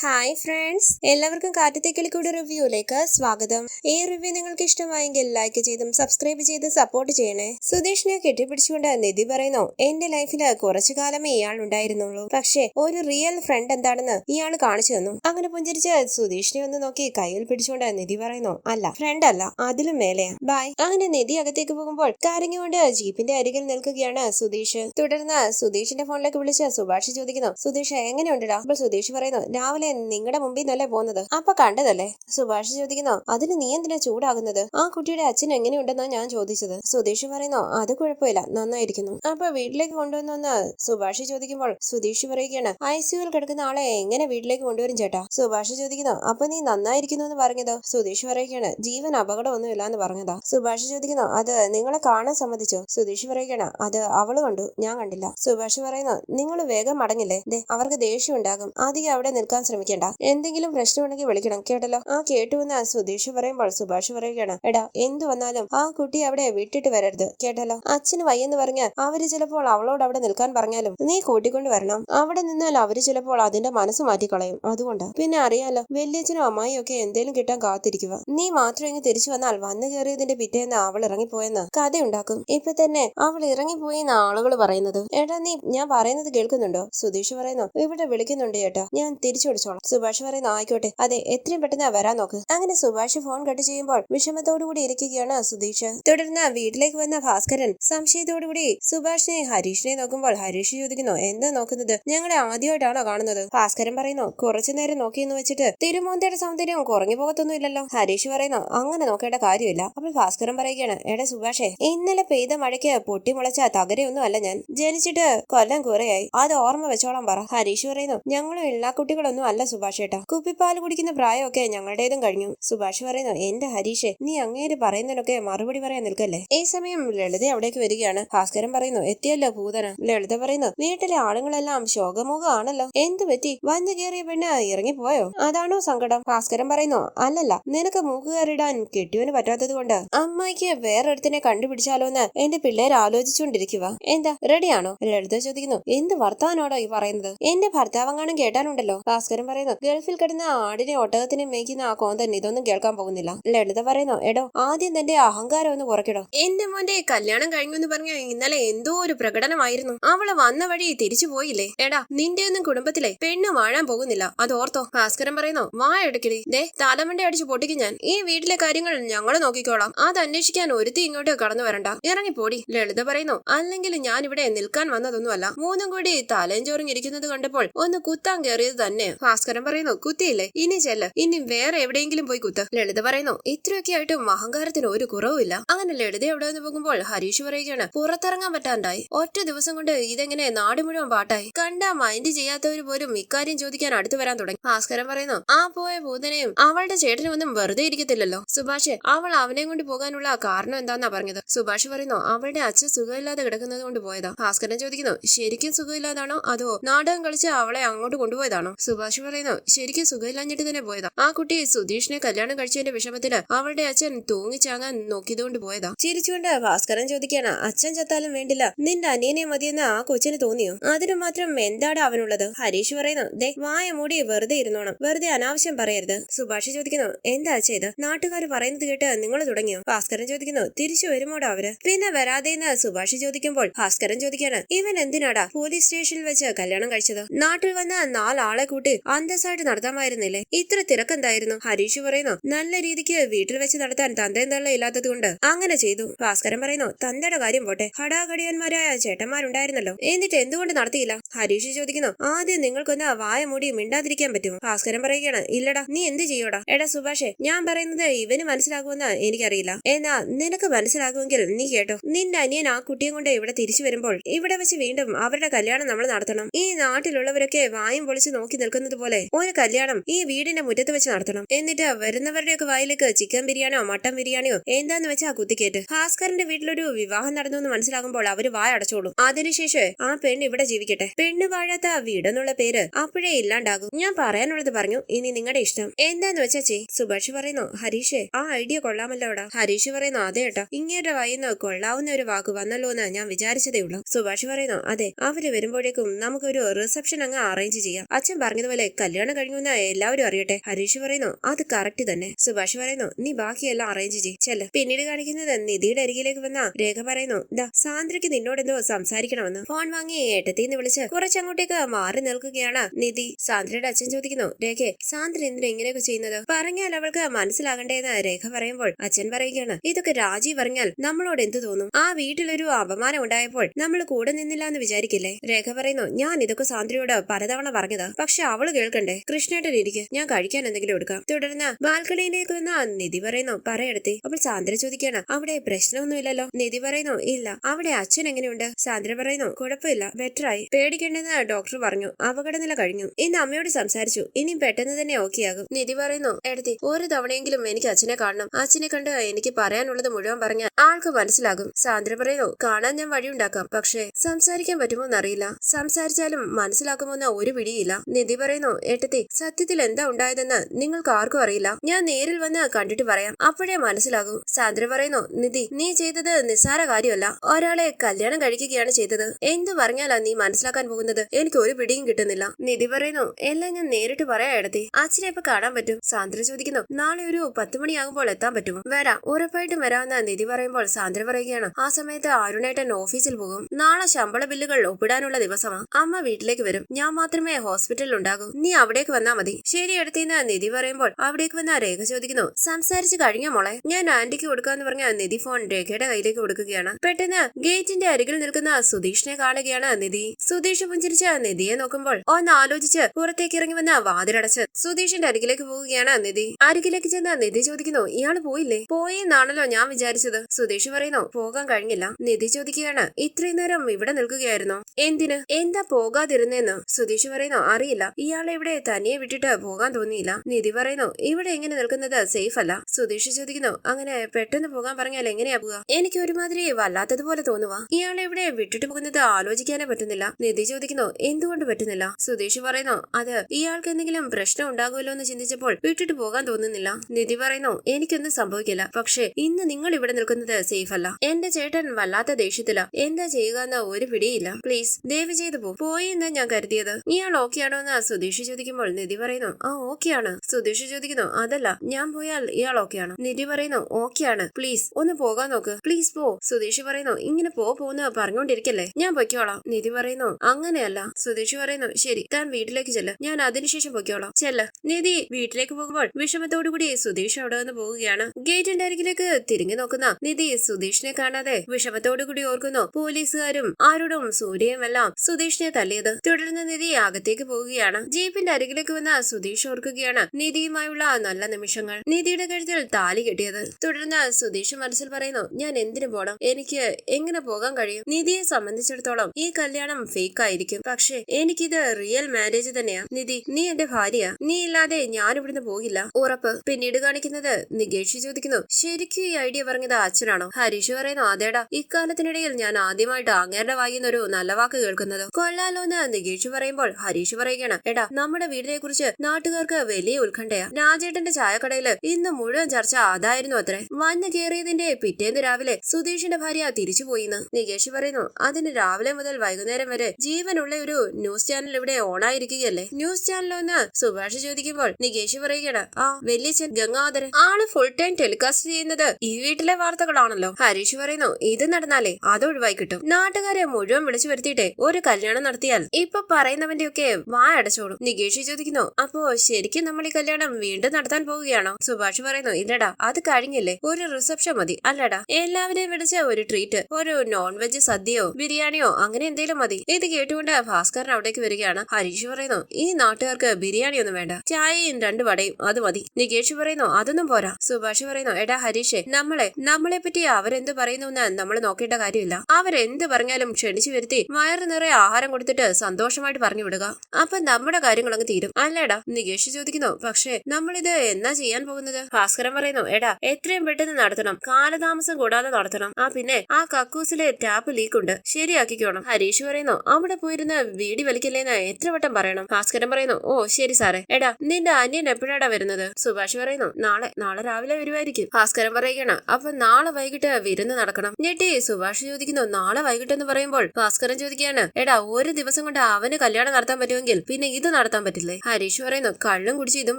Hi friends എല്ലാവർക്കും കാറ്റത്തേക്കിളിക്കൂടി റിവ്യൂയിലേക്ക് സ്വാഗതം. ഈ റിവ്യൂ നിങ്ങൾക്ക് ഇഷ്ടമായെങ്കിൽ ലൈക്ക് ചെയ്തും സബ്സ്ക്രൈബ് ചെയ്ത് സപ്പോർട്ട് ചെയ്യണേ. സുധീഷിനെ കെട്ടിപ്പിടിച്ചുകൊണ്ട് നിധി പറയുന്നു എന്റെ ലൈഫിൽ കുറച്ചു കാലമേ ഇയാൾ ഉണ്ടായിരുന്നുള്ളൂ. പക്ഷേ ഒരു റിയൽ ഫ്രണ്ട് എന്താണെന്ന് ഇയാൾ കാണിച്ചു തന്നു. അങ്ങനെ പുഞ്ചിരിച്ച് സുധീഷിനെ ഒന്ന് നോക്കി കയ്യിൽ പിടിച്ചുകൊണ്ട് നിധി പറയുന്നു അല്ല ഫ്രണ്ട് അല്ല അതിലും മേലെയാ. ബൈ അങ്ങനെ നിധി അകത്തേക്ക് പോകുമ്പോൾ കരഞ്ഞുകൊണ്ട് ജീപ്പിന്റെ അരികിൽ നിൽക്കുകയാണ് സുധീഷ്. തുടർന്ന് സുധീഷിന്റെ ഫോണിലേക്ക് വിളിച്ച് സുഭാഷ് ചോദിക്കുന്നു സുധീഷ് എങ്ങനെയുണ്ടടാ അപ്പോൾ സുധീഷ് പറയുന്നു രാവിലെ നിങ്ങളുടെ മുമ്പിൽ നിന്നല്ലേ പോകുന്നത് അപ്പൊ കണ്ടതല്ലേ? സുഭാഷ് ചോദിക്കുന്നോ അതിന് നീ എന്തിനാ ചൂടാകുന്നത്? ആ കുട്ടിയുടെ അച്ഛൻ എങ്ങനെയുണ്ടെന്നാ ഞാൻ ചോദിച്ചത്. സുധീഷ് പറയുന്നോ അത് കുഴപ്പമില്ല നന്നായിരിക്കുന്നു. അപ്പൊ വീട്ടിലേക്ക് കൊണ്ടുവന്നെന്ന് സുഭാഷ് ചോദിക്കുമ്പോൾ സുധീഷ് പറയുകയാണ് ഐ സിയുവിൽ കിടക്കുന്ന ആളെ എങ്ങനെ വീട്ടിലേക്ക് കൊണ്ടുവരും ചേട്ടാ? സുഭാഷ് ചോദിക്കുന്നു അപ്പൊ നീ നന്നായിരിക്കുന്നു എന്ന് പറഞ്ഞതോ? സുധീഷ് പറയുകയാണ് ജീവൻ അപകടമൊന്നുമില്ല എന്ന് പറഞ്ഞതാ. സുഭാഷ് ചോദിക്കുന്നു അത് നിങ്ങളെ കാണാൻ സമ്മതിച്ചോ? സുധീഷ് പറയുകയാണ് അത് അവൾ കണ്ടു ഞാൻ കണ്ടില്ല. സുഭാഷ് പറയുന്നു നിങ്ങൾ വേഗം മടങ്ങില്ലേ? ദേ അവർക്ക് ദേഷ്യം ഉണ്ടാകും അധികം അവിടെ നിൽക്കാൻ ശ്രമിക്കണ്ട. എന്തെങ്കിലും പ്രശ്നമുണ്ടെങ്കിൽ വിളിക്കണം. കേട്ടല്ലോ? ആ കേട്ടുവെന്ന് സുധീഷ് പറയുമ്പോൾ സുഭാഷ് പറയുകയാണ് എടാ എന്തു വന്നാലും ആ കുട്ടി അവിടെ വിട്ടിട്ട് വരരുത്. കേട്ടല്ലോ? അച്ഛന് വയ്യെന്ന് പറഞ്ഞ് അവർ ചിലപ്പോൾ അവളോട് അവിടെ നിൽക്കാൻ പറഞ്ഞാലും നീ കൂട്ടിക്കൊണ്ട് വരണം. അവിടെ നിന്നാൽ അവർ ചിലപ്പോൾ അതിന്റെ മനസ്സ് മാറ്റിക്കളയും. അതുകൊണ്ട് പിന്നെ അറിയാലോ വലിയച്ഛനും അമ്മായിയും ഒക്കെ എന്തേലും കിട്ടാൻ കാത്തിരിക്കുക നീ മാത്രം ഇങ്ങ് തിരിച്ചു വന്നാൽ വന്നു കയറിയതിന്റെ പിറ്റേന്ന് അവൾ ഇറങ്ങിപ്പോയെന്ന് കഥയുണ്ടാക്കും. ഇപ്പൊ തന്നെ അവൾ ഇറങ്ങിപ്പോയെന്ന് ആളുകൾ പറയുന്നത്. എടാ നീ ഞാൻ പറയുന്നത് കേൾക്കുന്നുണ്ടോ? സുധീഷ് പറയുന്നു ഇവിടെ വിളിക്കുന്നുണ്ട് ചേട്ടാ. ഞാൻ തിരിച്ചു വിളിച്ചോളാം സുഭാഷ് പറയുന്നു ആയിക്കോട്ടെ. അതെ എത്രയും പെട്ടെന്ന് വരാൻ നോക്ക്. അങ്ങനെ സുഭാഷ് ഫോൺ കട്ട് ചെയ്യുമ്പോൾ വിഷമത്തോടുകൂടി ഇരിക്കുകയാണ് സുധീഷ്. തുടർന്ന് വീട്ടിലേക്ക് വന്ന ഭാസ്കരൻ സംശയത്തോടുകൂടി സുഭാഷിനെ ഹരീഷിനെ നോക്കുമ്പോൾ ഹരീഷ് ചോദിക്കുന്നു എന്താ നോക്കുന്നത്? ഞങ്ങളെ ആദ്യമായിട്ടാണോ കാണുന്നത്? ഭാസ്കരൻ പറയുന്നു കുറച്ചു നേരം നോക്കിയെന്ന് വെച്ചിട്ട് തിരുമോന്തയുടെ സൗന്ദര്യം കുറഞ്ഞു പോകത്തൊന്നുമില്ലല്ലോ. ഹരീഷ് പറയുന്നു അങ്ങനെ നോക്കേണ്ട കാര്യമില്ല. അപ്പോൾ ഭാസ്കരൻ പറയുകയാണ് എടാ സുഭാഷേ ഇന്നലെ പെയ്ത മഴയ്ക്ക് പൊട്ടിമുളച്ച തകരയൊന്നും അല്ല ഞാൻ. ജനിച്ചിട്ട് കൊല്ലം കുറയായി. അത് ഓർമ്മ വെച്ചോളാം പറ. ഹരീഷ് പറയുന്നു ഞങ്ങളും എല്ലാ കുട്ടികളൊന്നും അല്ല സുഭാഷ് ഏട്ടാ. കുപ്പിപ്പാൽ കുടിക്കുന്ന പ്രായമൊക്കെ ഞങ്ങളുടേതും കഴിഞ്ഞു. സുഭാഷ് പറയുന്നു എന്റെ ഹരീഷ് നീ അങ്ങേര് പറയുന്നതിനൊക്കെ മറുപടി പറയാൻ നിൽക്കല്ലേ? ഈ സമയം ലളിത അവിടേക്ക് വരികയാണ്. ഭാസ്കരൻ പറയുന്നു എത്തിയല്ലോ ഭൂതന. ലളിത പറയുന്നു വീട്ടിലെ ആളുകളെല്ലാം ശോകമുഖമാണല്ലോ. എന്തു പറ്റി? വന്നു കയറിയ പെണ്ണ് ഇറങ്ങിപ്പോയോ? അതാണോ സങ്കടം? ഭാസ്കരൻ പറയുന്നു അല്ലല്ല നിനക്ക് മൂക്കുകാരിടാൻ കെട്ടിയവന് പറ്റാത്തത് കൊണ്ട് അമ്മായിക്ക് വേറൊരുത്തിനെ കണ്ടുപിടിച്ചാലോ എന്ന് എന്റെ പിള്ളേർ ആലോചിച്ചുകൊണ്ടിരിക്കുക എന്താ റെഡിയാണോ? ലളിത ചോദിക്കുന്നു എന്ത് വർത്താനോടോ ഈ പറയുന്നത്? എന്റെ ഭർത്താവങ്ങാനും കേട്ടാനുണ്ടല്ലോ ഭാസ്കരൻ പറയുന്നു. ഗൾഫിൽ കിടന്ന ആടിനെ ഒട്ടകത്തിനെ മേയ്ക്കുന്ന ആ കോന്തൻ ഇതൊന്നും കേൾക്കാൻ പോകുന്നില്ല. ലളിത പറയുന്നു എടോ ആദ്യം തന്റെ അഹങ്കാരം ഒന്ന് കുറയ്ക്കടോ. എന്റെ മോന്റെ കല്യാണം കഴിഞ്ഞു എന്ന് പറഞ്ഞ ഇന്നലെ എന്തോ ഒരു പ്രകടനമായിരുന്നു. അവൾ വന്ന വഴി തിരിച്ചു പോയില്ലേ? എടാ നിന്റെ ഒന്നും കുടുംബത്തിലെ പെണ്ണ് വാഴാൻ പോകുന്നില്ല. അത് ഓർത്തോ. ഭാസ്കരൻ പറയുന്നു വാ എടുക്കടി. ദേ തലമണ്ട അടിച്ച് പൊട്ടിക്കും ഞാൻ. ഈ വീട്ടിലെ കാര്യങ്ങൾ ഞങ്ങൾ നോക്കിക്കോളാം. അത് അന്വേഷിക്കാൻ ഒരുത്തി ഇങ്ങോട്ട് കടന്നു വരണ്ട. ഇറങ്ങിപ്പോടി ലളിത പറയുന്നു അല്ലെങ്കിൽ ഞാൻ ഇവിടെ നിൽക്കാൻ വന്നതൊന്നുമല്ല. മൂന്നും കൂടി തലയും ചോറിഞ്ഞിരിക്കുന്നത് കണ്ടപ്പോൾ ഒന്ന് കുത്താൻ കയറിയത് തന്നെ. ഭാസ്കരൻ പറയുന്നു കുത്തിയില്ലേ? ഇനി ചെല്ല്. ഇനി വേറെ എവിടെയെങ്കിലും പോയി കുത്ത്. ലളിത പറയുന്നു ഇത്രയൊക്കെ ആയിട്ടും അഹങ്കാരത്തിന് ഒരു കുറവുമില്ല അങ്ങനെ ലളിത എവിടെ നിന്ന് പോകുമ്പോൾ ഹരീഷ് പറയുകയാണ് പുറത്തിറങ്ങാൻ പറ്റാണ്ടായി. ഒറ്റ ദിവസം കൊണ്ട് ഇതെങ്ങനെ നാട് മുഴുവൻ പാട്ടായി? കണ്ട മൈൻഡ് ചെയ്യാത്തവർ പോലും ഇക്കാര്യം ചോദിക്കാൻ അടുത്തു വരാൻ തുടങ്ങി. ഭാസ്കരൻ പറയുന്നു ആ പോയ ഭൂതനെയും അവളുടെ ചേട്ടനും ഒന്നും വെറുതെ ഇരിക്കത്തില്ലല്ലോ. സുഭാഷ് അവൾ അവനെ കൊണ്ട് പോകാനുള്ള കാരണം എന്താന്നാ പറഞ്ഞത്? സുഭാഷ് പറയുന്നു അവളുടെ അച്ഛൻ സുഖമില്ലാതെ കിടക്കുന്നത് കൊണ്ട് പോയതാ. ഭാസ്കരൻ ചോദിക്കുന്നു ശരിക്കും സുഖമില്ലാതാണോ? അതോ നാടകം കളിച്ച് അവളെ അങ്ങോട്ട് കൊണ്ടുപോയതാണോ? സുഭാഷ് പറയുന്നു. ശരിക്കും സുഖമില്ലാഞ്ഞിട്ട് തന്നെ പോയതാ. ആ കുട്ടിയെ സുധീഷിനെ കല്യാണം കഴിച്ചതിന്റെ വിഷമത്തിൽ അവളുടെ അച്ഛൻ തൂങ്ങിച്ചാങ്ങാൻ നോക്കിയതുകൊണ്ട് പോയതാ. ചിരിച്ചുകൊണ്ട് ഭാസ്കരൻ ചോദിക്കാണ് അച്ഛൻ ചത്താലും വേണ്ടില്ല. നിന്റെ അനിയനെ മതിയെന്ന് ആ കൊച്ചിന് തോന്നിയോ? അതിനു മാത്രം എന്താണ് അവനുള്ളത്? ഹരീഷ് പറയുന്നു ദേ വായ മൂടി വെറുതെ ഇരുന്നോണം. വെറുതെ അനാവശ്യം പറയരുത്. സുഭാഷ് ചോദിക്കുന്നു എന്താ ചെയ്ത് നാട്ടുകാർ പറയുന്നത് കേട്ട് നിങ്ങൾ തുടങ്ങിയോ? ഭാസ്കരൻ ചോദിക്കുന്നു തിരിച്ചു വരുമോടാ അവർ? പിന്നെ വരാതെന്ന് സുഭാഷ് ചോദിക്കുമ്പോൾ ഭാസ്കരൻ ചോദിക്കാണ് ഇവൻ എന്തിനാടാ? പോലീസ് സ്റ്റേഷനിൽ വെച്ച് കല്യാണം കഴിച്ചത്? നാട്ടിൽ വന്ന നാലാളെ കൂട്ടി അന്തസ്സായിട്ട് നടത്താമായിരുന്നില്ലേ? ഇത്ര തിരക്കെന്തായിരുന്നു? ഹരീഷ് പറയുന്നു നല്ല രീതിക്ക് വീട്ടിൽ വെച്ച് നടത്താൻ തന്തയും തള്ള ഇല്ലാത്തത് കൊണ്ട്. അങ്ങനെ ചെയ്തു. ഭാസ്കരൻ പറയുന്നു തന്തയുടെ കാര്യം പോട്ടെ. ഹടാഘടിയന്മാരായ ചേട്ടന്മാരുണ്ടായിരുന്നല്ലോ. എന്നിട്ട് എന്തുകൊണ്ട് നടത്തിയില്ല? ഹരീഷ് ചോദിക്കുന്നു ആദ്യം നിങ്ങൾക്കൊന്ന് വായ മൂടി മിണ്ടാതിരിക്കാൻ പറ്റുമോ? ഭാസ്കരൻ പറയുകയാണ് ഇല്ലടാ നീ എന്ത് ചെയ്യോടാ? എടാ സുഭാഷേ ഞാൻ പറയുന്നത് ഇവന് മനസ്സിലാകുമെന്ന് എനിക്കറിയില്ല. എന്നാ നിനക്ക് മനസ്സിലാകുമെങ്കിൽ നീ കേട്ടോ. നിന്റെ അനിയൻ ആ കുട്ടിയെ കൊണ്ട് ഇവിടെ തിരിച്ചു വരുമ്പോൾ ഇവിടെ വെച്ച് വീണ്ടും അവരുടെ കല്യാണം നമ്മൾ നടത്തണം. ഈ നാട്ടിലുള്ളവരൊക്കെ വായും പൊളിച്ച് നോക്കി നിൽക്കുന്നത് പോലെ ഒരു കല്യാണം ഈ വീടിന്റെ മുറ്റത്ത് വെച്ച് നടത്തണം. എന്നിട്ട് വരുന്നവരുടെയൊക്കെ വായിലേക്ക് ചിക്കൻ ബിരിയാണിയോ മട്ടൻ ബിരിയാണിയോ എന്താന്ന് വെച്ചാ കുത്തിക്കേറ്റ്. ഭാസ്കറിന്റെ വീട്ടിലൊരു വിവാഹം നടന്നു എന്ന് മനസ്സിലാകുമ്പോൾ അവർ വായ അടച്ചോളും. അതിനുശേഷം ആ പെണ്ണ് ഇവിടെ ജീവിക്കട്ടെ. പെണ്ണ് വാഴാത്ത ആ വീടെന്നുള്ള പേര് അപ്പോഴേ ഇല്ലാണ്ടാകും. ഞാൻ പറയാനുള്ളത് പറഞ്ഞു ഇനി നിങ്ങളുടെ ഇഷ്ടം. എന്താന്ന് വെച്ചാ ചേ സുഭാഷ് പറയുന്നു ഹരീഷേ ആ ഐഡിയ കൊള്ളാമല്ലോടാ ഹരീഷ് പറയുന്നു അതെ ഏട്ടാ ഇങ്ങേരുടെ വായിന്ന് കൊള്ളാവുന്ന ഒരു വാക്ക് വന്നല്ലോ എന്ന് ഞാൻ വിചാരിച്ചതേ ഉള്ളൂ സുഭാഷ് പറയുന്നു അതെ അവർ വരുമ്പോഴേക്കും നമുക്കൊരു റിസപ്ഷൻ അങ്ങ് അറേഞ്ച് ചെയ്യാം. അച്ഛൻ പറഞ്ഞതുപോലെ കല്യാണം കഴിഞ്ഞു എന്ന് എല്ലാവരും അറിയട്ടെ? ഹരീഷ് പറയുന്നു അത് കറക്റ്റ് തന്നെ. സുഭാഷ് പറയുന്നു നീ ബാക്കിയെല്ലാം അറേഞ്ച് ചെയ് ചെല്ല. പിന്നീട് കാണിക്കുന്നത് നിധിയുടെ അരികിലേക്ക് വന്ന രേഖ പറയുന്നു ദാ സാന്ദ്രയ്ക്ക് നിന്നോടെന്തോ സംസാരിക്കണമെന്ന്. ഫോൺ വാങ്ങി ഏട്ടത്തിന്ന് വിളിച്ച് കുറച്ചങ്ങോട്ടേക്ക് മാറി നിൽക്കുകയാണ് നിധി. സാന്ദ്രയുടെ അച്ഛൻ ചോദിക്കുന്നു രേഖ സാന്ദ്ര എന്തിനാ ഇങ്ങനെയൊക്കെ ചെയ്യുന്നത്? പറഞ്ഞാൽ അവൾക്ക് മനസ്സിലാകണ്ടേന്ന് രേഖ പറയുമ്പോൾ അച്ഛൻ പറയുകയാണ് ഇതൊക്കെ രാജി പറഞ്ഞാൽ നമ്മളോട് എന്ത് തോന്നും? ആ വീട്ടിലൊരു അപമാനം ഉണ്ടായപ്പോൾ നമ്മൾ കൂടെ നിന്നില്ല എന്ന് വിചാരിക്കില്ലേ? രേഖ പറയുന്നു ഞാൻ ഇതൊക്കെ സാന്ദ്രയോട് പലതവണ പറഞ്ഞത് പക്ഷെ അവൾ കേൾക്കണ്ടേ? കൃഷ്ണേട്ടൻ ഇരിക്കെ. ഞാൻ കഴിക്കാൻ എന്തെങ്കിലും എടുക്കാം. തുടർന്ന് ബാൽക്കണിയിലേക്ക് വന്ന നിധി പറയുന്നു പറയെടുത്തി. അപ്പോൾ സാന്ദ്ര ചോദിക്കാണ് അവിടെ പ്രശ്നമൊന്നുമില്ലല്ലോ? നിധി പറയുന്നു ഇല്ല. അവിടെ അച്ഛൻ എങ്ങനെയുണ്ട്? സാന്ദ്ര പറയുന്നു കുഴപ്പമില്ല ബെറ്ററായി പേടിക്കേണ്ടെന്ന് ഡോക്ടർ പറഞ്ഞു അപകടനില കഴിഞ്ഞു. ഇന്ന് അമ്മയോട് സംസാരിച്ചു ഇനി പെട്ടെന്ന് തന്നെ ഓക്കെ ആകും നിധി പറയുന്നു എടുത്തി ഒരു തവണയെങ്കിലും എനിക്ക് അച്ഛനെ കാണണം. അച്ഛനെ കണ്ട് എനിക്ക് പറയാനുള്ളത് മുഴുവൻ പറഞ്ഞാൽ ആൾക്ക് മനസ്സിലാകും. സാന്ദ്ര പറയുന്നു കാണാൻ ഞാൻ വഴിയുണ്ടാക്കാം. പക്ഷേ സംസാരിക്കാൻ പറ്റുമോ എന്നറിയില്ല. സംസാരിച്ചാലും മനസ്സിലാക്കുമോ എന്ന ഒരു പിടിയില്ല. നിധി പറയുന്നു ഏട്ടത്തി? സത്യത്തിൽ എന്താ ഉണ്ടായതെന്ന് നിങ്ങൾക്ക് ആർക്കും അറിയില്ല. ഞാൻ നേരിൽ വന്ന് കണ്ടിട്ട് പറയാം. അപ്പോഴേ മനസ്സിലാകൂ. സാന്ദ്ര പറയുന്നു നിധി നീ ചെയ്തത് നിസ്സാര കാര്യമല്ല. ഒരാളെ കല്യാണം കഴിക്കുകയാണ് ചെയ്തത്. എന്തു പറഞ്ഞാലാ നീ മനസ്സിലാക്കാൻ പോകുന്നത്? എനിക്ക് ഒരു പിടിയും കിട്ടുന്നില്ല. നിധി പറയുന്നു എല്ലാം ഞാൻ നേരിട്ട് പറയാം ഏടത്തി അച്ഛനെ ഇപ്പൊ കാണാൻ പറ്റും. സാന്ദ്ര ചോദിക്കുന്നു നാളെ ഒരു പത്ത് മണിയാകുമ്പോൾ എത്താൻ പറ്റുമോ? വരാം. ഉറപ്പായിട്ടും വരാമെന്ന് നിധി പറയുമ്പോൾ സാന്ദ്ര പറയുകയാണ്. ആ സമയത്ത് അരുണേട്ടൻ ഓഫീസിൽ പോകും. നാളെ ശമ്പള ബില്ലുകൾ ഒപ്പിടാനുള്ള ദിവസമാണ് അമ്മ വീട്ടിലേക്ക് വരും. ഞാൻ മാത്രമേ ഹോസ്പിറ്റലിൽ ഉണ്ടാകൂ. നീ അവിടേക്ക് വന്നാ മതി. ശരി എടുത്തിന്ന് നിധി പറയുമ്പോൾ അവിടേക്ക് വന്ന രേഖ ചോദിക്കുന്നു. സംസാരിച്ച് കഴിഞ്ഞ മോളെ? ഞാൻ ആന്റിക്ക് കൊടുക്കാന്ന് പറഞ്ഞ നിധി ഫോൺ രേഖയുടെ കയ്യിലേക്ക് കൊടുക്കുകയാണ്. പെട്ടെന്ന് ഗേറ്റിന്റെ അരികിൽ നിൽക്കുന്ന സുധീഷിനെ കാണുകയാണ് നിധി. സുധീഷ് പുഞ്ചിരിച്ച നിധിയെ നോക്കുമ്പോൾ ഒന്ന് ആലോചിച്ച് പുറത്തേക്ക് ഇറങ്ങി വന്ന വാതിലടച്ച് സുധീഷിന്റെ അരികിലേക്ക് പോവുകയാണ് നിധി. അരികിലേക്ക് ചെന്ന നിധി ചോദിക്കുന്നു ഇയാൾ പോയില്ലേ? പോയി പോയെന്നാണല്ലോ ഞാൻ വിചാരിച്ചത്. സുധീഷ് പറയുന്നു പോകാൻ കഴിഞ്ഞില്ല. നിധി ചോദിക്കുകയാണ് ഇത്രയും നേരം ഇവിടെ നിൽക്കുകയായിരുന്നു? എന്തിന്? എന്താ പോകാതിരുന്നെന്ന്? സുധീഷ് പറയുന്നു അറിയില്ല. ഇയാളെ ഇവിടെ തനിയെ വിട്ടിട്ട് പോകാൻ തോന്നിയില്ല. നിധി പറയുന്നു ഇവിടെ എങ്ങനെ നിൽക്കുന്നത്? സേഫ് അല്ല. സുധീഷ് ചോദിക്കുന്നു അങ്ങനെ പെട്ടെന്ന് പോകാൻ പറഞ്ഞാൽ എങ്ങനെയാ പോവുക? എനിക്ക് ഒരുമാതിരി വല്ലാത്തതുപോലെ തോന്നുക ഇയാളെ ഇവിടെ വിട്ടിട്ട് പോകുന്നത് ആലോചിക്കാനേ പറ്റുന്നില്ല. നിധി ചോദിക്കുന്നു എന്തുകൊണ്ട് പറ്റുന്നില്ല? സുധീഷ് പറയുന്നു അത് ഇയാൾക്ക് എന്തെങ്കിലും പ്രശ്നം ഉണ്ടാകുമല്ലോ എന്ന് ചിന്തിച്ചപ്പോൾ വിട്ടിട്ട് പോകാൻ തോന്നുന്നില്ല. നിധി പറയുന്നു എനിക്കൊന്നും സംഭവിക്കില്ല. പക്ഷേ ഇന്ന് നിങ്ങൾ ഇവിടെ നിൽക്കുന്നത് സേഫ് അല്ല. എന്റെ ചേട്ടൻ വല്ലാത്ത ദേഷ്യത്തില. എന്താ ചെയ്യുക എന്ന ഒരു പിടിയില്ല പ്ലീസ് ദയവ് ചെയ്തു പോ. പോയി എന്നാ ഞാൻ കരുതിയത്. ഇയാൾ ഓക്കെയാണോ എന്ന് സുധീഷ് ചോദിക്കുമ്പോൾ നിധി പറയുന്നു ആ ഓക്കെ ആണ് സുധീഷ് ചോദിക്കുന്നു അതല്ല ഞാൻ പോയാൽ ഇയാൾ ഓക്കെ ആണ് നിധി പറയുന്നു ഓക്കെ ആണ് പ്ലീസ് ഒന്ന് പോകാൻ നോക്ക്. പ്ലീസ് പോ. സുധീഷ് പറയുന്നു ഇങ്ങനെ പോ പോന്ന് പറഞ്ഞുകൊണ്ടിരിക്കല്ലേ. ഞാൻ പൊയ്ക്കോളാം. നിധി പറയുന്നു അങ്ങനെയല്ല. സുധീഷ് പറയുന്നു ശരി താൻ വീട്ടിലേക്ക് ചെല്ല്. ഞാൻ അതിനുശേഷം പൊയ്ക്കോളാം. ചെല്ല്. നിധി വീട്ടിലേക്ക് പോകുമ്പോൾ വിഷമത്തോടു കൂടി സുധീഷ് അവിടെ നിന്ന് പോവുകയാണ്. ഗേറ്റിന്റെ അരികിലേക്ക് തിരിഞ്ഞു നോക്കുന്ന നിധി സുധീഷിനെ കാണാതെ വിഷമത്തോടു കൂടി ഓർക്കുന്നു. പോലീസുകാരും ആരോടും സൂര്യയുമെല്ലാം സുധീഷിനെ തല്ലിയത്. തുടർന്ന് നിധി അകത്തേക്ക് പോവുകയാണ്. ജീപ്പിന്റെ അരികിലേക്ക് വന്ന സുധീഷ് ഓർക്കുകയാണ്. നിധിയുമായുള്ള നല്ല നിമിഷങ്ങൾ. നിധിയുടെ കഴുത്തിൽ താലി കെട്ടിയത്. തുടർന്ന് സുധീഷ് മനസ്സിൽ പറയുന്നു ഞാൻ എന്തിനു പോണം? എനിക്ക് എങ്ങനെ പോകാൻ കഴിയും? നിധിയെ സംബന്ധിച്ചിടത്തോളം ഈ കല്യാണം ഫേക്ക് ആയിരിക്കും. പക്ഷേ എനിക്കിത് റിയൽ മാരേജ് തന്നെയാ. നിധി നീ എന്റെ ഭാര്യ നീ ഇല്ലാതെ ഞാൻ ഇവിടുന്ന് പോകില്ല. ഉറപ്പ്. പിന്നീട് കാണിക്കുന്നത് നികേഷ് ചോദിക്കുന്നു. ശരിക്കും ഈ ഐഡിയ പറഞ്ഞത് അച്ഛനാണോ? ഹരീഷ് പറയുന്നു അതേടാ. ഇക്കാലത്തിനിടയിൽ ഞാൻ ആദ്യമായിട്ട് അങ്ങേരുടെ വായിന്ന് ഒരു നല്ല വാക്ക് കേൾക്കുന്നത്. കൊള്ളാലോ എന്ന് നികേഷ് പറയുമ്പോൾ ഹരീഷ് പറയുകയാണ് എടാ നമ്മുടെ വീടിനെ കുറിച്ച് നാട്ടുകാർക്ക് വലിയ ഉത്കണ്ഠയാ. രാജേട്ടന്റെ ചായക്കടയിൽ ഇന്ന് മുഴുവൻ ചർച്ച അതായിരുന്നു അത്രേ. വന്ന് കയറിയതിന്റെ പിറ്റേന്ന് രാവിലെ സുധീഷിന്റെ ഭാര്യ തിരിച്ചുപോയിന്ന് നികേഷ് പറയുന്നു അതിന് രാവിലെ മുതൽ വൈകുന്നേരം വരെ ജീവനുള്ള ഒരു ന്യൂസ് ചാനൽ ഇവിടെ ഓൺ ഓണായിരിക്കുകയല്ലേ? ന്യൂസ് ചാനലൊന്ന് സുഭാഷ് ചോദിക്കുമ്പോൾ നികേഷ് പറയുകയാണ് ആ വലിയച്ഛൻ ഗംഗാധരൻ. ആൾ ഫുൾ ടൈം ടെലികാസ്റ്റ് ചെയ്യുന്നത് ഈ വീട്ടിലെ വാർത്തകളാണല്ലോ. ഹരീഷ് പറയുന്നു ഇത് നടന്നാലേ അത് ഒഴിവായി കിട്ടും. നാട്ടുകാരെ മുഴുവൻ വിളിച്ചു വരുത്തിയിട്ടെ ഒരു കല്യാണം നടത്തിയാൽ? ഇപ്പൊ പറയുന്നവന്റെയൊക്കെ വായ അടച്ചോളും നികേഷ് ചോദിക്കുന്നു അപ്പോ ശരിക്കും നമ്മൾ ഈ കല്യാണം വീണ്ടും നടത്താൻ പോവുകയാണോ? സുഭാഷ് പറയുന്നു ഇല്ലടാ അത് കഴിഞ്ഞില്ലേ? ഒരു റിസപ്ഷൻ മതി അല്ലടാ. എല്ലാവരെയും വിളിച്ച ഒരു ട്രീറ്റ് ഒരു നോൺ വെജ് സദ്യയോ ബിരിയാണിയോ അങ്ങനെ എന്തെങ്കിലും മതി. ഇത് കേട്ടുകൊണ്ട് ഭാസ്കരൻ അവിടേക്ക് വരികയാണ്. ഹരീഷ് പറയുന്നു ഈ നാട്ടുകാർക്ക് ബിരിയാണി ഒന്നും വേണ്ട. ചായയും രണ്ട് വടയും അത് മതി. നികേഷ് പറയുന്നു അതൊന്നും പോരാ. സുഭാഷ് പറയുന്നു എടാ ഹരീഷേ നമ്മളെ നമ്മളെ പറ്റി അവരെന്ത് പറയുന്നു എന്ന് നമ്മൾ നോക്കേണ്ട കാര്യമില്ല. അവരെന്ത് പറഞ്ഞാലും ക്ഷണിച്ചു വരുത്തി വയറ് നിറയെ ആഹാരം കൊടുത്തിട്ട് സന്തോഷമായിട്ട് പറഞ്ഞു വിടുക. അപ്പൊ നമ്മുടെ കാര്യങ്ങളങ്ങ് തീരും. അല്ലേടാ നികേഷ് ചോദിക്കുന്നു പക്ഷേ നമ്മളിത് എന്നാ ചെയ്യാൻ പോകുന്നത്? ഭാസ്കരൻ പറയുന്നു എടാ എത്രയും പെട്ടെന്ന് നടത്തണം. കാലതാമസം കൂടാതെ നടത്തണം. ആ പിന്നെ ആ കക്കൂസിലെ ടാപ്പ് ലീക്ക് ഉണ്ട് ശരിയാക്കിക്കോണം. ഹരീഷ് പറയുന്നു അവിടെ പോയിരുന്ന വീടി വലിക്കില്ലേന്ന് എത്ര വട്ടം പറയണം? ഭാസ്കരൻ പറയുന്നു ഓ ശരി സാറേ. എടാ നിന്റെ അന്യൻ എപ്പോഴാടാ വരുന്നത്? സുഭാഷ് പറയുന്നു നാളെ നാളെ രാവിലെ വരുമായിരിക്കും ഭാസ്കരൻ പറയുകയാണ് അപ്പൊ നാളെ വൈകിട്ട് വിരുന്ന് നടക്കണം. ഞെട്ടി സുഭാഷ് ചോദിക്കുന്നു നാളെ വൈകിട്ട് എന്ന് പറയുമ്പോൾ? ഭാസ്കരൻ ചോദിക്കുകയാണ് എടാ ഒരു ദിവസം കൊണ്ട് അവന് കല്യാണം നടത്താൻ പറ്റുമെങ്കിൽ പിന്നെ ഇത് നടത്താൻ പറ്റില്ലേ? ഹരീഷ് പറയുന്നു കള്ളും കുടിച്ച് ഇതും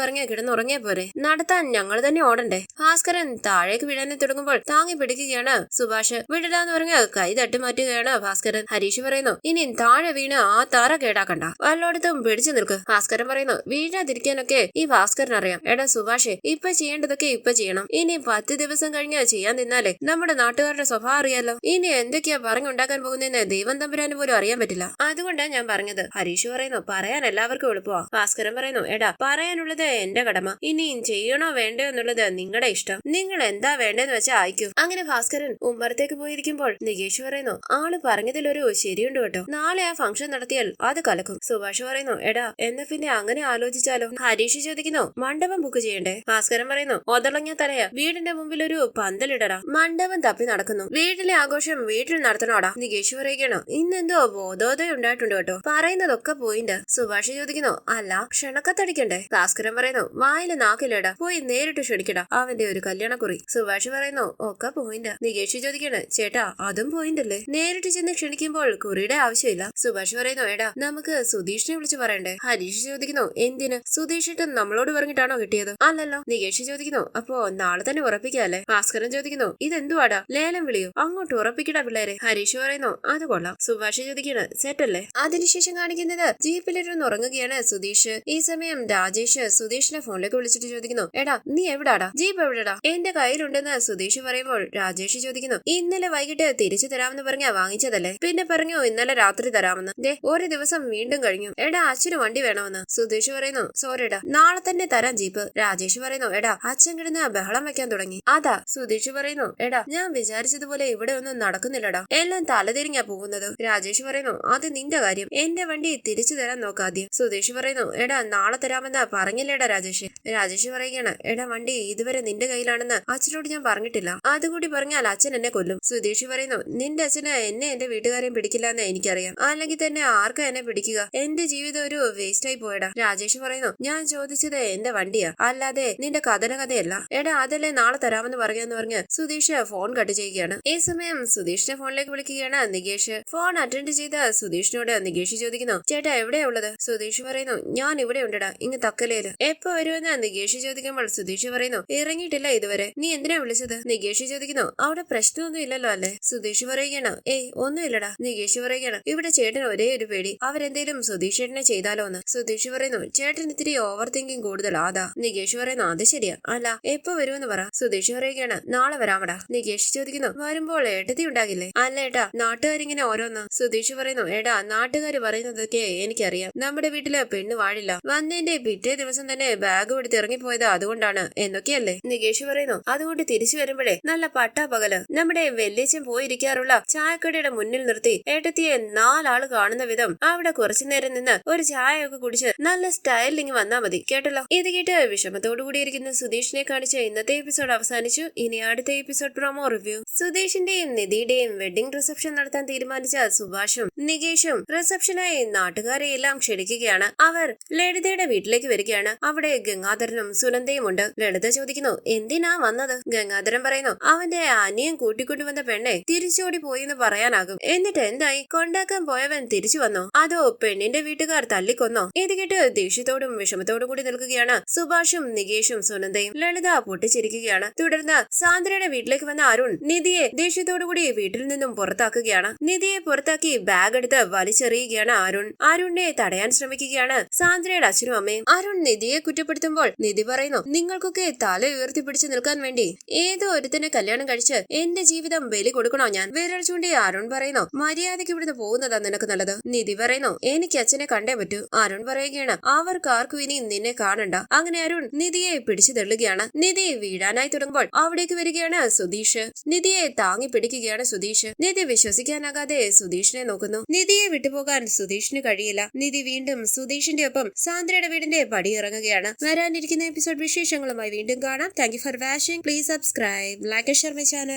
പറഞ്ഞ കിടന്നുറങ്ങിയ പോരെ. നടത്താൻ ഞങ്ങൾ തന്നെ ഓടണ്ടേ? ഭാസ്കരൻ താഴേക്ക് വീഴാനെ തുടങ്ങുമ്പോൾ താങ്ങി പിടിക്കുകയാണ് സുഭാഷ്. വിടലാന്ന് പറഞ്ഞ് കൈ തട്ടി മാറ്റുകയാണ് ഭാസ്കരൻ. ഹരീഷ് പറയുന്നു ഇനി താഴെ വീണ് ആ താറ കേടാക്കണ്ട. വല്ലോടത്തും പിടിച്ചു നിൽക്ക്. ഭാസ്കരൻ പറയുന്നു വീഴാതിരിക്കാനൊക്കെ ഈ ഭാസ്കരൻ അറിയാം. എടാ സുഭാഷേ ഇപ്പൊ ചെയ്യേണ്ടതൊക്കെ ഇപ്പൊ ചെയ്യണം. ഇനി പത്ത് ദിവസം കഴിഞ്ഞ് ചെയ്യാൻ നിന്നാലേ നമ്മുടെ നാട്ടുകാരുടെ സ്വഭാവം അറിയാലോ. ഇനി എന്തൊക്കെയാ പറഞ്ഞുണ്ടാക്കാൻ പോകുന്നതെന്ന് ദൈവം തമ്പുരാന് പോലും അറിയാൻ പറ്റില്ല. അതുകൊണ്ടാണ് ഞാൻ പറഞ്ഞത്. ഹരീഷ് പറയുന്നു പറയാൻ എല്ലാവർക്കും എളുപ്പമാ. ഭാസ്കരൻ പറയുന്നു എടാ പറയാനുള്ളത് എന്റെ കടമ. ഇനിയും ചെയ്യണോ വേണ്ടോ എന്നുള്ളത് നിങ്ങളുടെ ഇഷ്ടം. നിങ്ങൾ എന്താ വേണ്ടെന്ന് വെച്ചാൽ അയക്കൂ. അങ്ങനെ ഭാസ്കരൻ ഉമ്മറത്തേക്ക് പോയിരിക്കുമ്പോൾ നികേഷ് പറയുന്നു ആൾ പറഞ്ഞതിൽ ഒരു ശരിയുണ്ട് കേട്ടോ. നാളെ ആ ഫംഗ്ഷൻ നടത്തിയാൽ അത് കലക്കും. സുഭാഷ് പറയുന്നു എടാ എന്നാ പിന്നെ അങ്ങനെ ആലോചിച്ചാലോ? ഹരീഷ് ചോദിക്കുന്നു മണ്ഡപം ബുക്ക് ചെയ്യണ്ടേ? ഭാസ്കരൻ പറയുന്നു ഒതളങ്ങിയ തലയ. വീടിന്റെ മുമ്പിൽ ഒരു പന്തലിടടാ. മണ്ഡപം തപ്പി നടക്കുന്നു. വീട്ടിലെ ആഘോഷം വീട്ടിൽ നടത്തണോടാ? നികേഷ് പറയുകയാണ് ഇന്നെന്തോ ബോധോദയം ഉണ്ടായിട്ടുണ്ട് കേട്ടോ. പറയുന്നതൊക്കെ പോയിന്റ്. സുഭാഷ് ചോദിക്കുന്നു അല്ല ക്ഷണക്കത്തടിക്കണ്ടേ ഭാസ്കരൻ പറയുന്നു വായിൽ നാക്കില്ലടാ. പോയി നേരിട്ട് ക്ഷണിക്കടാ. അവന്റെ ഒരു കല്യാണക്കുറി. സുഭാഷ് പറയുന്നു ഒക്കെ പോയിന്റ് നികേഷ് ചോദിക്കണ് ചേട്ടാ അതും പോയിന്റ് അല്ലേ? നേരിട്ട് ചെന്ന് ക്ഷണിക്കുമ്പോൾ കുറിയുടെ ആവശ്യമില്ല. സുഭാഷ് പറയുന്നു എടാ നമുക്ക് സുധീഷിനെ വിളിച്ചു പറയണ്ടേ? ഹരീഷ് ചോദിക്കുന്നു എന്തിന്? സുധീഷ് ഇട്ട് നമ്മളോട് പറഞ്ഞിട്ടാണോ കിട്ടിയത്? അല്ലല്ലോ. നികേഷ് ചോദിക്കുന്നു അപ്പോ നാളെ തന്നെ ഉറപ്പിക്കാല്ലേ ഭാസ്കരൻ ചോദിക്കുന്നു ഇതെന്തുവാടാ? ലേലം വിളിയോ? അങ്ങോട്ട് ഉറപ്പിക്കടാ പിള്ളേരെ. ഹരീഷ് പറയുന്നു അത് കൊള്ളാം. സുഭാഷ് ചോദിക്കണ് സെറ്റല്ലേ? അതിനുശേഷം കാണിക്കുന്നത് ജീപ്പിലിരുന്ന് ഉറങ്ങുകയാണ്. സുധീഷ് ഈ സമയം രാജേഷ് സുധീഷിന്റെ ഫോണിലേക്ക് വിളിച്ചിട്ട് ചോദിക്കുന്നു എടാ നീ എവിടാടാ? ജീപ്പ് എവിടെടാ? എന്റെ കയ്യിലുണ്ടെന്ന് സുധീഷ് പറയുമ്പോൾ രാജേഷ് ചോദിക്കുന്നു ഇന്നലെ വൈകിട്ട് തിരിച്ചു തരാമെന്ന് പറഞ്ഞാ വാങ്ങിച്ചതല്ലേ? പിന്നെ പറഞ്ഞു ഇന്നലെ രാത്രി തരാമെന്ന്. ദേ ഒരു ദിവസം വീണ്ടും കഴിഞ്ഞു. എടാ അച്ഛന് വണ്ടി വേണമെന്ന്. സുധീഷ് പറയുന്നു സോറിടാ നാളെ തന്നെ തരാം ജീപ്പ്. രാജേഷ് പറയുന്നു എടാ അച്ഛൻ കിടന്ന് ബഹളം വെക്കാൻ തുടങ്ങി. അതാ സുധീഷ് പറയുന്നു എടാ ഞാൻ വിചാരിച്ചതുപോലെ ഇവിടെ ഒന്നും നടക്കുന്നില്ലടാ. എല്ലാം തലതിരിഞ്ഞാ പോകുന്നത്. രാജേഷ് പറയുന്നു അത് നിന്റെ കാര്യം. എന്റെ വണ്ടി തിരിച്ചു തരാൻ നോക്കാദ്യം സുധീഷ് പറയുന്നു എടാ നാളെ തരാമെന്ന് പറഞ്ഞില്ലേടാ രാജേഷ്? രാജേഷ് പറയുകയാണ് എടാ വണ്ടി ഇതുവരെ നിന്റെ കയ്യിലാണെന്ന് അച്ഛനോട് ഞാൻ പറഞ്ഞിട്ടില്ല. അതുകൂടി പറഞ്ഞാൽ അച്ഛൻ എന്നെ കൊല്ലും. സുധീഷ് പറയുന്നു നിന്റെ അച്ഛന് എന്നെ എന്റെ വീട്ടുകാരെയും പിടിക്കില്ല എന്ന് എനിക്കറിയാം. അല്ലെങ്കിൽ തന്നെ ആർക്കാ എന്നെ പിടിക്കുക? എന്റെ ജീവിതം ഒരു വേസ്റ്റ് ആയി പോയടാ. രാജേഷ് പറയുന്നു ഞാൻ ചോദിച്ചത് എന്റെ വണ്ടിയാ. അല്ലാതെ നിന്റെ കഥന കഥയല്ല എടാ അതല്ലേ നാളെ തരാമെന്ന് പറയാന്ന് പറഞ്ഞ് സുധീഷ് ഫോൺ കട്ട് ചെയ്യുകയാണ്. ഈ സമയം സുധീഷിന്റെ ഫോണിലേക്ക് വിളിക്കുകയാണ് നികേഷ്. ഫോൺ അറ്റൻഡ് ചെയ്ത സുധീഷിനോട് നികേഷ് ചോദിക്കുന്നു ചേട്ടാ എവിടെയാ ഉള്ളത്? സുധീഷ് പറയുന്നു ഞാൻ ഇവിടെ ഉണ്ടടാ ഇങ്ങ് തക്കലയിൽ എപ്പോ വരുമെന്ന്? നികേഷ് ചോദിക്കുമ്പോൾ സുധീഷ് പറയുന്നു ഇറങ്ങിയിട്ടില്ല ഇതുവരെ. നീ എന്തിനാ വിളിച്ചത്? നികേഷ് ചോദിക്കുന്നു അവിടെ പ്രശ്നമൊന്നും ഇല്ലല്ലോ അല്ലേ? സുധീഷ് പറയുകയാണ് ഏയ് ഒന്നുമില്ലടാ. നികേഷ് പറയുകയാണ് ഇവിടെ ചേട്ടൻ ഒരേ ഒരു പേടി. അവരെന്തേലും സുധീഷ് ചേട്ടനെ ചെയ്താലോ എന്ന് സുധീഷ് പറയുന്നു ചേട്ടൻ ഇത്തിരി ഓവർ തിങ്കിങ് കൂടുതൽ അതാ. നികേഷ് പറയുന്നു അത് ശരിയാ. അല്ല എപ്പോ വരുമെന്ന് പറ. സുധീഷ് പറയുകയാണ് നാളെ വരാമടാ. നികേഷ് ചോദിക്കുന്നു വരുമ്പോൾ ഏട്ടത്തി ഉണ്ടാകില്ലേ? അല്ല ഏട്ടാ നാട്ടുകാരിങ്ങനെ ഓരോന്ന്. സുധീഷ് പറയുന്നു എടാ നാട്ടുകാർ പറയുന്നതൊക്കെ എനിക്കറിയാം. നമ്മുടെ വീട്ടിൽ പെണ്ണ് വാഴില്ല വന്നതിന്റെ പിറ്റേ ദിവസം തന്നെ ബാഗ് എടുത്ത് ഇറങ്ങിപ്പോയത് അതുകൊണ്ടാണ്. എന്നൊക്കെയല്ലേ നികേഷ് പറയുന്നു. അതുകൊണ്ട് തിരിച്ചു വരുമ്പോഴേ നല്ല പട്ടാ പകൽ. നമ്മുടെ വെല്ലിച്ചൻ പോയിരിക്കാറുള്ള ചായക്കടയുടെ മുന്നിൽ നിർത്തി ഏട്ടത്തിയെ നാലാൾ കാണുന്ന വിധം അവിടെ കുറച്ചു നേരം നിന്ന് ഒരു ചായയൊക്കെ കുടിച്ച് നല്ല സ്റ്റൈലിങ് വന്നാ മതി. കേട്ടല്ലോ? ഇത് കേട്ട് വിഷമത്തോടു കൂടിയിരിക്കുന്ന സുധീഷിനെ കാണിച്ച ഇന്നത്തെ എപ്പിസോഡ് അവസാനിച്ചു. ഇനി അടുത്ത എപ്പിസോഡ് പ്രൊമോ റിവ്യൂ സുധീഷിന്റെയും നിധിയുടെയും വെഡിംഗ് റിസപ്ഷൻ നടത്താൻ തീരുമാനിച്ച സുഭാഷും നികേഷും റിസപ്ഷനായി നാട്ടുകാരെ എല്ലാം ക്ഷണിക്കുകയാണ്. അവർ ലളിതയുടെ വീട്ടിലേക്ക് വരികയാണ്. അവിടെ ഗംഗാധരനും സുനന്ദയും ഉണ്ട്. ലളിത ചോദിക്കുന്നു എന്തിനാ വന്നത്? ഗംഗാധരൻ പറയുന്നു അവന്റെ അനിയൻ കൂട്ടിക്കൊണ്ടുവന്ന പെണ്ണെ തിരിച്ചോടി പോയി എന്ന് പറയാനാകും. എന്നിട്ട് എന്തായി? കൊണ്ടാക്കാൻ പോയവൻ തിരിച്ചു വന്നോ? അതോ പെണ്ണിന്റെ വീട്ടുകാർ തല്ലിക്കൊന്നോ? ഇത് കേട്ട് ദേഷ്യത്തോടും വിഷമത്തോടും കൂടി നിൽക്കുകയാണ് സുഭാഷും നികേഷും സുനന്ദയും. ലളിത പൊട്ടിച്ചിരിക്കുകയാണ്. തുടർന്ന് സാന്ദ്രയുടെ വീട്ടിലേക്ക് വന്ന അരുൺ നിധിയെ ദേഷ്യത്തോടുകൂടി വീട്ടിൽ നിന്നും പുറത്താക്കുകയാണ്. നിധിയെ പുറത്താക്കി ബാഗ് എടുത്ത് വലിച്ചെറിയുകയാണ് അരുൺ. അരുണിനെ തടയാൻ ശ്രമിക്കുകയാണ് സാന്ദ്രയുടെ അച്ഛനും അമ്മയും അരുൺ നിധിയെ കുറ്റപ്പെടുത്തുമ്പോൾ നിധി പറയുന്നു നിങ്ങൾക്കൊക്കെ തല ഉയർത്തി പിടിച്ചു നിൽക്കാൻ വേണ്ടി ഏതോ ഒരുത്തനെ കല്യാണം കഴിച്ച് എന്റെ ജീവിതം ബലി കൊടുക്കണോ ഞാൻ? വിരൽ ചൂണ്ടി അരുൺ പറയുന്നു മര്യാദയ്ക്ക് ഇവിടുന്ന് പോകുന്നതാ നിനക്ക് നല്ലത്. നിധി പറയുന്നു എനിക്ക് അച്ഛനെ കണ്ടേ പറ്റൂ. അരുൺ പറയുകയാണ് അവർക്ക് ആർക്കും ഇനി നിന്നെ കാണണ്ട. അങ്ങനെ അരുൺ നിധിയെ പിടിച്ചു തള്ളുകയാണ്. നിധി വീഴാനായി തുടങ്ങുമ്പോൾ അവിടേക്ക് വരികയാണ് സുധീഷ്. നിധിയെ താങ്ങി പിടിക്കുകയാണ് സുധീഷ്. നിധി വിശ്വസിക്കാനാകാതെ സുധീഷിനെ നോക്കുന്നു. നിധിയെ വിട്ടുപോകാൻ സുധീഷിന് കഴിയില്ല. നിധി വീണ്ടും സുധീഷിന്റെ ഒപ്പം സാന്ദ്രയുടെ വീടിന്റെ പടി ഇറങ്ങുകയാണ് വരാനിരിക്കുന്ന എപ്പിസോഡ് വിശേഷങ്ങളുമായി വീണ്ടും കാണാം. Thank for watching please subscribe like share my channel